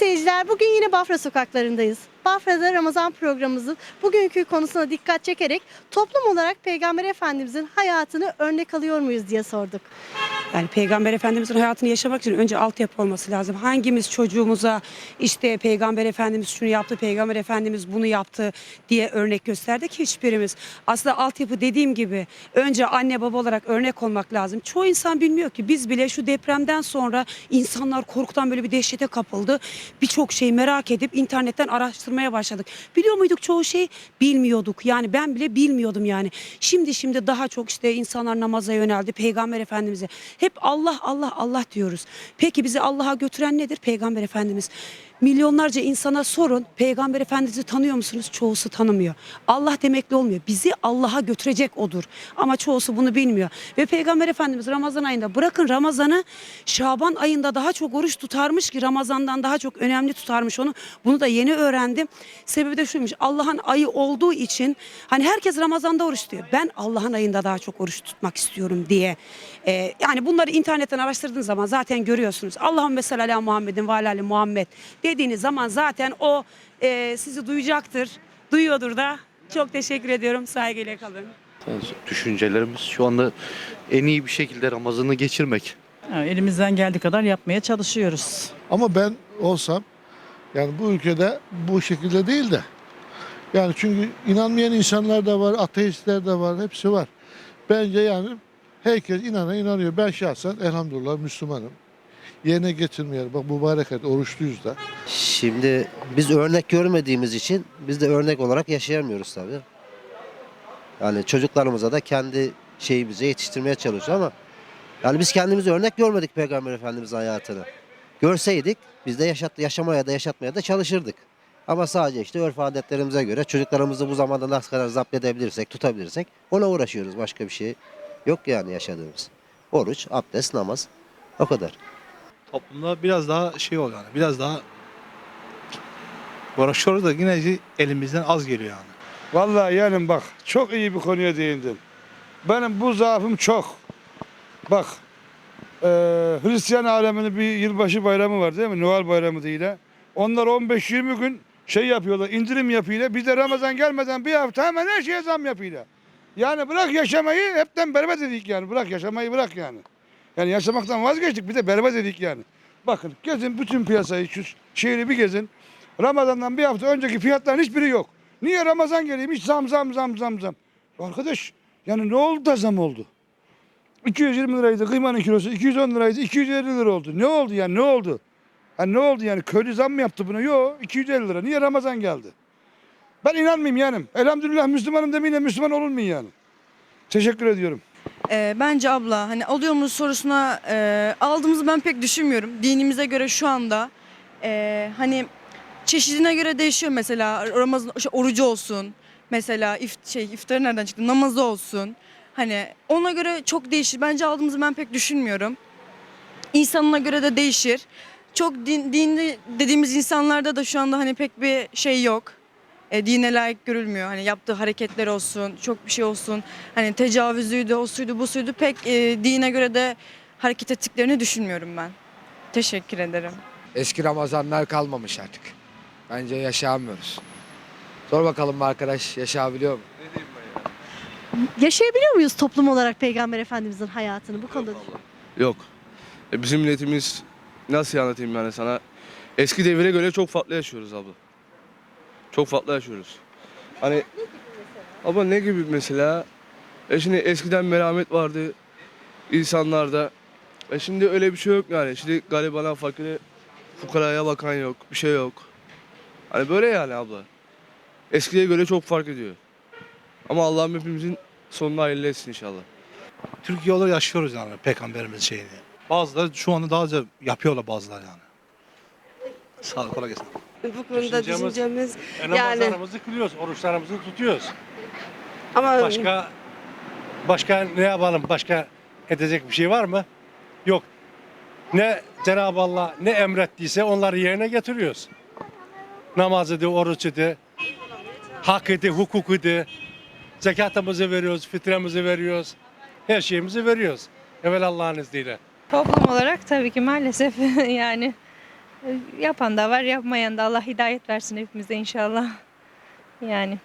seyirciler, bugün yine Bafra sokaklarındayız. Bafra'da Ramazan programımızın bugünkü konusuna dikkat çekerek toplum olarak Peygamber Efendimizin hayatını örnek alıyor muyuz diye sorduk. Yani Peygamber Efendimizin hayatını yaşamak için önce altyapı olması lazım. Hangimiz çocuğumuza işte Peygamber Efendimiz şunu yaptı, Peygamber Efendimiz bunu yaptı diye örnek gösterdik hiçbirimiz. Aslında altyapı dediğim gibi önce anne baba olarak örnek olmak lazım. Çoğu insan bilmiyor ki biz bile şu depremden sonra insanlar korkudan böyle bir dehşete kapıldı. Birçok şey merak edip internetten araştırmaya başladık. Biliyor muyduk çoğu şey? Bilmiyorduk. Yani ben bile bilmiyordum yani. Şimdi şimdi daha çok işte insanlar namaza yöneldi. Peygamber Efendimiz'e. Hep Allah Allah Allah diyoruz. Peki bizi Allah'a götüren nedir? Peygamber Efendimiz. Milyonlarca insana sorun. Peygamber Efendimiz'i tanıyor musunuz? Çoğusu tanımıyor. Allah demekle olmuyor. Bizi Allah'a götürecek odur. Ama çoğusu bunu bilmiyor. Ve Peygamber Efendimiz Ramazan ayında bırakın Ramazan'ı Şaban ayında daha çok oruç tutarmış ki Ramazan'dan daha çok önemli tutarmış onu. Bunu da yeni öğrendim. Sebebi de şuymuş. Allah'ın ayı olduğu için hani herkes Ramazan'da oruç tutuyor. Ben Allah'ın ayında daha çok oruç tutmak istiyorum diye. Ee, yani bunları internetten araştırdığınız zaman zaten görüyorsunuz. Allah'ım mesela Muhammedin ve Muhammed dediğiniz zaman zaten o e, sizi duyacaktır. Duyuyordur da. Çok teşekkür ediyorum. Saygıyla kalın. Düşüncelerimiz şu anda en iyi bir şekilde Ramazan'ı geçirmek. Ha, Elimizden geldiği kadar yapmaya çalışıyoruz. Ama ben olsam yani bu ülkede bu şekilde değil de yani çünkü inanmayan insanlar da var, ateistler de var, hepsi var. Bence yani herkes inana inanıyor. Ben şahsen elhamdülillah Müslümanım. Yerine getirmeyelim. Bak mübarek ayet, oruçluyuz da. Şimdi biz örnek görmediğimiz için biz de örnek olarak yaşayamıyoruz tabii. Yani çocuklarımıza da kendi şeyimize yetiştirmeye çalışıyoruz ama yani biz kendimizi örnek görmedik Peygamber Efendimiz'in hayatını. Görseydik biz de yaşat, yaşamaya da yaşatmaya da çalışırdık. Ama sadece işte örf adetlerimize göre çocuklarımızı bu zamanda nasıl kadar zapt edebilirsek, tutabilirsek ona uğraşıyoruz. Başka bir şey yok yani yaşadığımız. Oruç, abdest, namaz o kadar. Toplumda biraz daha şey oluyor yani biraz daha uğraşıyoruz da yine de elimizden az geliyor yani. Vallahi yani bak çok iyi bir konuya değindin. Benim bu zaafım çok. Bak eee, Hristiyan aleminin bir yılbaşı bayramı var değil mi? Noel bayramı değil. ha. Onlar 15-20 gün şey yapıyorlar, indirim yapıyorlar. Biz de Ramazan gelmeden bir hafta hemen her şeye zam yapıyorlar. Yani bırak yaşamayı hepten berbat edik yani. Bırak yaşamayı bırak yani. Yani yaşamaktan vazgeçtik bir de berbat edik yani. Bakın gezin bütün piyasayı şu şehri bir gezin. Ramazan'dan bir hafta önceki fiyatların hiçbiri yok. Niye Ramazan geleymiş zam zam zam zam zam. Arkadaş yani ne oldu da zam oldu? 220 liraydı kıymanın kilosu 210 liraydı 250 lira oldu. Ne oldu yani ne oldu? Ha ne oldu yani köylü zam mı yaptı buna? Yok 250 lira. Niye Ramazan geldi? Ben inanmayayım yani. Elhamdülillah Müslümanım demeyle Müslüman olur mu yani? Teşekkür ediyorum. Ee, bence abla hani alıyor muyuz sorusuna e, aldığımızı ben pek düşünmüyorum. Dinimize göre şu anda e, hani çeşidine göre değişiyor mesela Ramazan şey, orucu olsun. Mesela if, şey iftarı nereden çıktı? Namazı olsun. Hani ona göre çok değişir. Bence aldığımızı ben pek düşünmüyorum. İnsanına göre de değişir. Çok din, dinli dediğimiz insanlarda da şu anda hani pek bir şey yok. E, dine layık görülmüyor. Hani yaptığı hareketler olsun, çok bir şey olsun. Hani tecavüzüydü, o suydu, bu suydu. Pek e, dine göre de hareket ettiklerini düşünmüyorum ben. Teşekkür ederim. Eski Ramazanlar kalmamış artık. Bence yaşayamıyoruz. Sor bakalım arkadaş yaşayabiliyor mu? Yaşayabiliyor muyuz toplum olarak Peygamber Efendimizin hayatını bu konuda? Yok. E, Bizim milletimiz nasıl anlatayım yani sana? Eski devire göre çok farklı yaşıyoruz abla. Çok farklı yaşıyoruz. Hani ama ne gibi mesela? E şimdi eskiden merhamet vardı insanlarda. E şimdi öyle bir şey yok yani. Şimdi garibana, fakire, fukaraya bakan yok. Bir şey yok. Hani böyle yani abla. Eskiye göre çok fark ediyor. Ama Allah'ım hepimizin sonunu hayırlı etsin inşallah. Türkiye olarak yaşıyoruz yani peygamberimiz şeyini. Bazıları şu anda daha önce yapıyorlar bazıları yani. Sağ ol, kolay gelsin. Bu konuda Düşüncemiz- düşüncemiz Yani Yani- Ramazanımızı kılıyoruz, oruçlarımızı tutuyoruz. ama Başka başka ne yapalım? Başka edecek bir şey var mı? Yok. Ne Cenab-ı Allah ne emrettiyse onları yerine getiriyoruz. Namaz idi, oruç idi, hak idi, hukuk idi. Zekatımızı veriyoruz, fitremizi veriyoruz. Her şeyimizi veriyoruz. Evvel Allah'ın izniyle. Toplum olarak tabii ki maalesef yani Yapan da var, yapmayan da Allah hidayet versin hepimize inşallah. Yani.